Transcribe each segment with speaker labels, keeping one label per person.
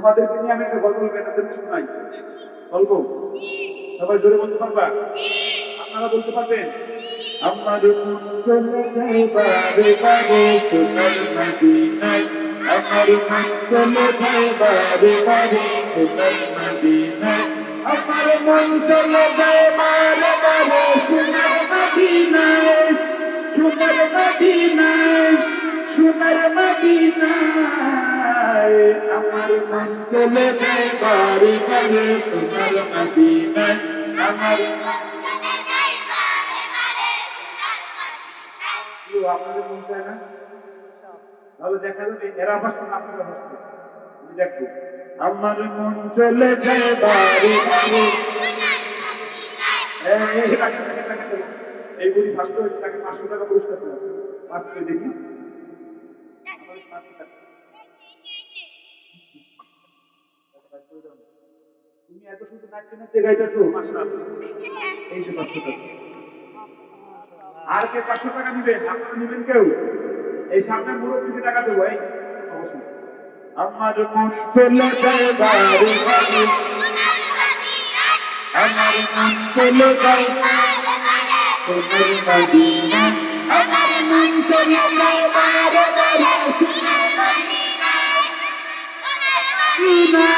Speaker 1: তোমাদেরকে নিয়ে আমি একটা গল্প বেটাদেরকে শোনাই গল্প? সবাই জোরে বলতে পারবা? আপনারা বলতে পারবেন? আমার মন চলে যায় বারে বারে সোনার মদিনায়। সোনার মদিনায় সোনার মদিনায়। আমার মন চলে যায় বারে বারে সোনার মদিনায়। আমার আপনাদের মন চায় না? তাহলে দেখা যাবে এরা আবার শোনা আপনারা বসবে দেখব। আমার মন চলে যায় এই, বুড়ি ফার্স্ট হয়েছে তাকে পাঁচশো টাকা পুরস্কার দেখি। আমাদের 500 টাকা। তুমি এত সুন্দর নাচছে নাচছে গাইতেছো? মাশাআল্লাহ। এই যে পাঁচশো টাকা। আর কে পাঁচশো টাকা নিবেন আপনারা নিবেন কেউ? এই সামনে মুরব্বীকে টাকা দেবো এই। অবশ্যই। আমার মন চলে যায় বাড়ি বাড়ি। আমার মন চলে যায় সোনার মদিনা। আমার মন চলে যায় বারে বারে সোনার মদিনা। সোনার মদিনা।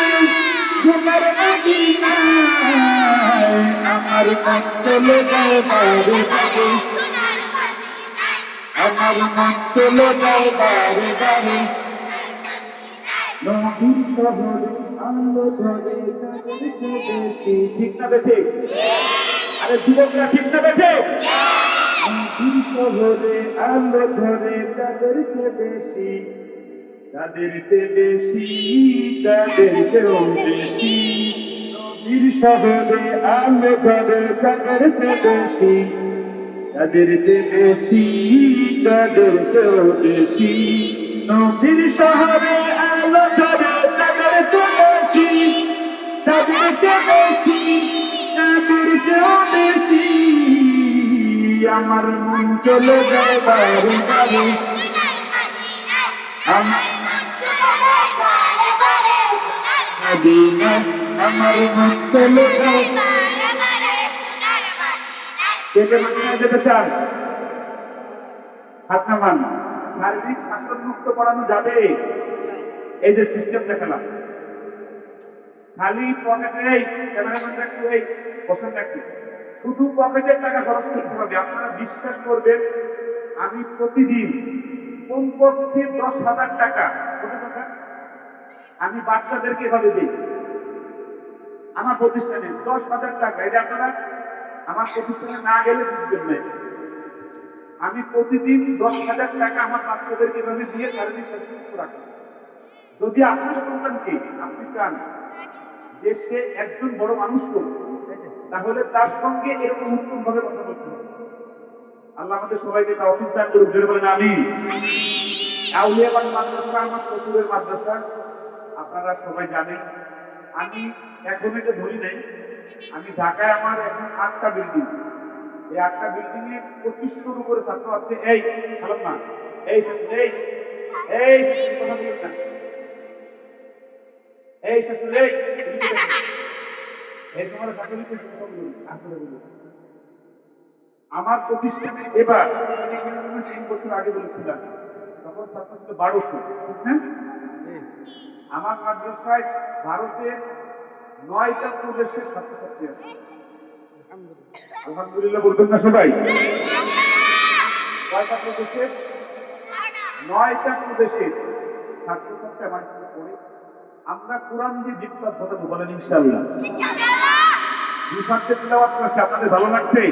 Speaker 1: আমার মন চলে যায় বারে বারে আমার মন চলে যায় বারে বেশি ঠিক না বেঠে? আরে যুবকরা ঠিক না বেঠে? নদীর শহরে আলো চাঁদের বেশি চাঁদের চেয়ে বেশি চাঁদের চেয়েও বেশি। শহরে আলো ঝরে চাঁদের চেয়ে বেশি। চাঁদের চেয়ে বেশি চাঁদের চেয়েও বেশি। নদীর শহরে আলো ঝরে চাঁদের চেয়ে বেশি। চাঁদের চেয়ে বেশি চাঁদের চেয়েও বেশি। আমার মন চলে যায় আমার যেতে চান হাত শারীরিক শাসন মুক্ত করানো যাবে এই যে সিস্টেম দেখালাম খালি পকেটে ক্যামেরাম্যান একটু এই বসেন শুধু পকেটের টাকা খরচ করতে হবে আপনারা বিশ্বাস করবেন আমি প্রতিদিন কমপক্ষে দশ হাজার টাকা আমি বাচ্চাদেরকে এভাবে দিই। আমার প্রতিষ্ঠানে দশ হাজার টাকা, এটা আপনারা আমার প্রতিষ্ঠানে না গেলে বুঝবেন না। আমি প্রতিদিন দশ হাজার টাকা আমার বাচ্চাদেরকে এভাবে দিয়ে শারীরিক স্বাস্থ্য রাখি। যদি আপনার সন্তানকে আপনি চান যে সে একজন বড় মানুষ হোক, তাহলে তার সঙ্গে এরকম উত্তম ভাবে কথা বলতে হবে। আল্লাহ আমাদের সবাইকে তা দান করুক, জোরে বলেন আমি আউলিয়াবাদ মাদ্রাসা, আমার শ্বশুরের মাদ্রাসা। আপনারা সবাই জানেন আমি এখন এটা ধরি নাই আমি ঢাকায় আমার এখন আটটা বিল্ডিং এই আটটা বিল্ডিং এ পঁচিশশোর উপরে ছাত্র আছে। এই হ্যালো না এই এই এই কথা বলুন এই শাশুড়ি এই এই তোমার শাশুড়ি কথা বলুন আপনারা বলুন আমার প্রতিষ্ঠানে এবার আমি তিন বছর আগে বলেছিলাম তখন ছাত্র ছিল বারোশো ঠিক না? আমার মাদ্রাসায় ভারতের নয়টা প্রদেশের ছাত্রছাত্রী আছে। আলহামদুলিল্লাহ। বলবেন না সবাই? কয়টা প্রদেশের নয়টা প্রদেশের ছাত্রছাত্রী আমার পড়ে। আমরা কোরআন দিয়ে বিপ্লব ঘটাবো বলেন ইনশাল্লাহ বিফান্তে তিলাওয়াত করেছে আপনাদের ভালো লাগছে?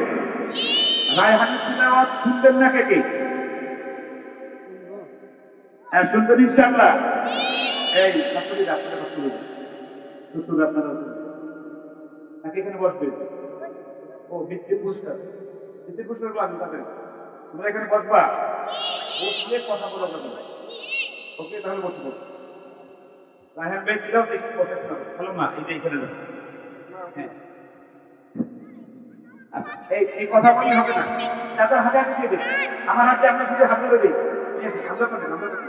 Speaker 1: রায়হানি তিলাওয়াত শুনবেন না কে কে? হ্যাঁ শুনবেন ইনশাল্লাহ এই ছাত্রীরা আপনারা কথা বলবেন শ্বশুর আপনারা নাকি এখানে বসবেন ও বৃত্তির পুরস্কার। বৃত্তির পুরস্কার আমি তাদের তোমরা এখানে বসবা? বসলে কথা বলা যাবে। ওকে তাহলে বসে পড়ো রায়হান ভাই দিলাও দেখি বসে শোনাবো ভালো না এই যে এখানে যাও। হ্যাঁ। আচ্ছা, এই কথা বললে হবে না। চাচার হাতে হাতে আমার হাতে আপনার সাথে হাত দিই। হামলা করেন হামলা করেন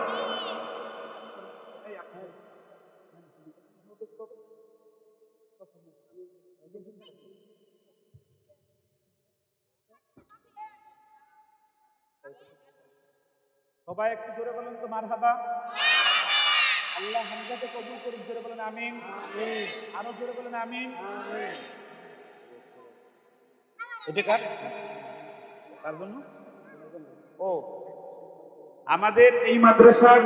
Speaker 1: সবাই একটু জোরে বলেন তো, মারহাবা। আল্লাহ হামজাকে কবুল করুন জোরে বলেন, আমিন। আরও জোরে বলেন, আমিন। এটা কার? কার জন্য? ও। আমাদের এই মাদ্রাসার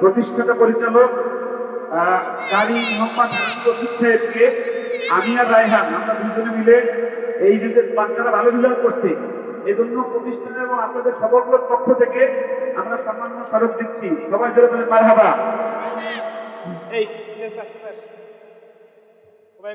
Speaker 1: প্রতিষ্ঠাতা পরিচালক কারি মোহাম্মদ রশিদ সাহেবকে আমি আর রায়হান, আমরা দুজনে মিলে এই যে যে বাচ্চারা ভালো রেজাল্ট করছে এজন্য প্রতিষ্ঠানের এবং আপনাদের সকলের পক্ষ থেকে আমরা সম্মান্য স্বরূপ দিচ্ছি সবাই জোরে বলে মারহাবা এই ইলিয়াস দা, সবাই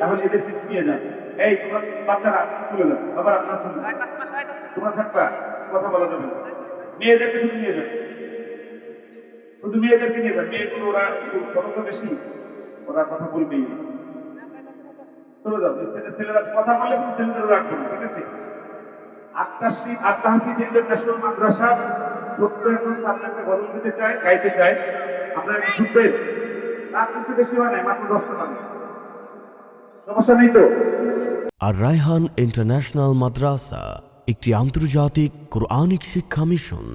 Speaker 1: তাহলে এদেরকে নিয়ে যান এই তোমরা বাচ্চারা চলে যাও। আবার আপনার চলে তোমরা থাকবা কথা বলা যাবে না। মেয়েদেরকে শুধু নিয়ে যান শুধু মেয়েদেরকে নিয়ে যান মেয়েগুলো ওরা ছোট তো বেশি ওরা কথা বলবেই না। চলে যাও। ছেলে ছেলেরা কথা বলে কিন্তু ছেলেদের রাখব না ঠিক আছে? আটটা শ্রী আটটা হাফিজ ইন্টারন্যাশনাল মাদ্রাসা ছোট্ট এখন সামনে একটা গজল দিতে চায় গাইতে চায়। আপনারা শুনবেন? তার কিন্তু বেশি হয় না মাত্র দশটা মানুষ। সমস্যা নেই তো?
Speaker 2: আর রায়হান ইন্টারন্যাশনাল মাদ্রাসা একটি আন্তর্জাতিক কোরআনিক শিক্ষা মিশন।